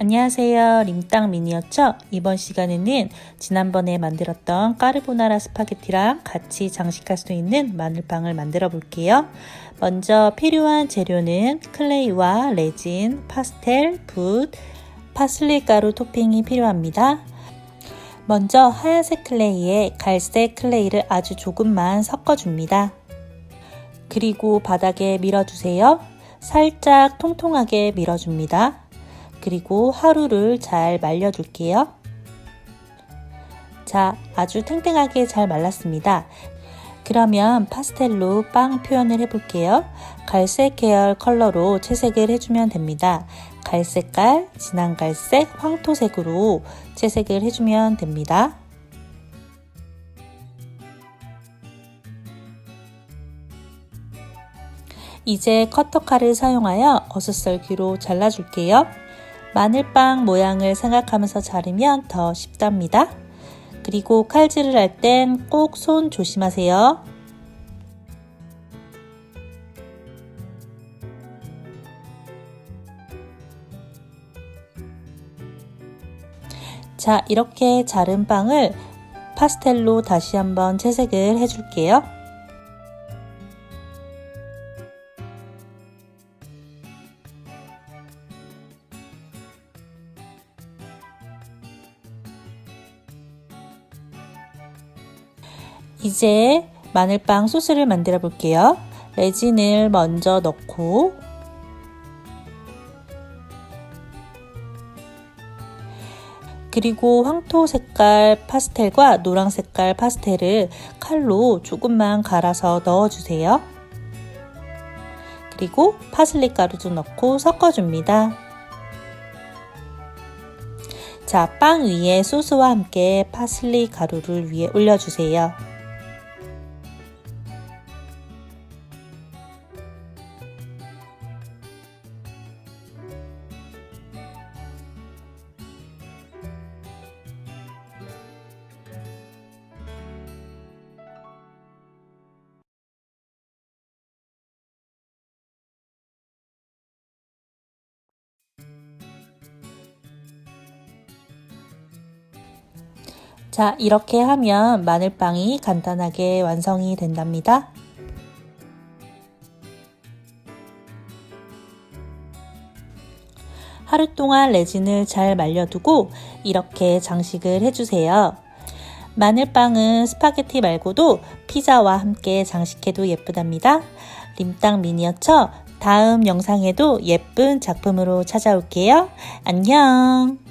안녕하세요. 림땅 미니어처. 이번 시간에는 지난번에 만들었던 까르보나라 스파게티랑 같이 장식할 수 있는 마늘빵을 만들어 볼게요. 먼저 필요한 재료는 클레이와 레진, 파스텔, 붓, 파슬리 가루 토핑이 필요합니다. 먼저 하얀색 클레이에 갈색 클레이를 아주 조금만 섞어줍니다. 그리고 바닥에 밀어주세요. 살짝 통통하게 밀어줍니다. 그리고 하루를 잘 말려줄게요. 자, 아주 탱탱하게 잘 말랐습니다. 그러면 파스텔로 빵 표현을 해볼게요. 갈색 계열 컬러로 채색을 해주면 됩니다. 갈색깔, 진한 갈색, 황토색으로 채색을 해주면 됩니다. 이제 커터칼을 사용하여 어슷썰기로 잘라줄게요. 마늘빵 모양을 생각하면서 자르면 더 쉽답니다. 그리고 칼질을 할 땐 꼭 손 조심하세요. 자, 이렇게 자른 빵을 파스텔로 다시 한번 채색을 해줄게요. 이제 마늘빵 소스를 만들어 볼게요. 레진을 먼저 넣고 그리고 황토 색깔 파스텔과 노랑 색깔 파스텔을 칼로 조금만 갈아서 넣어주세요. 그리고 파슬리 가루도 넣고 섞어줍니다. 자, 빵 위에 소스와 함께 파슬리 가루를 위에 올려주세요. 자, 이렇게 하면 마늘빵이 간단하게 완성이 된답니다. 하루 동안 레진을 잘 말려두고 이렇게 장식을 해주세요. 마늘빵은 스파게티 말고도 피자와 함께 장식해도 예쁘답니다. 림땅 미니어처 다음 영상에도 예쁜 작품으로 찾아올게요. 안녕!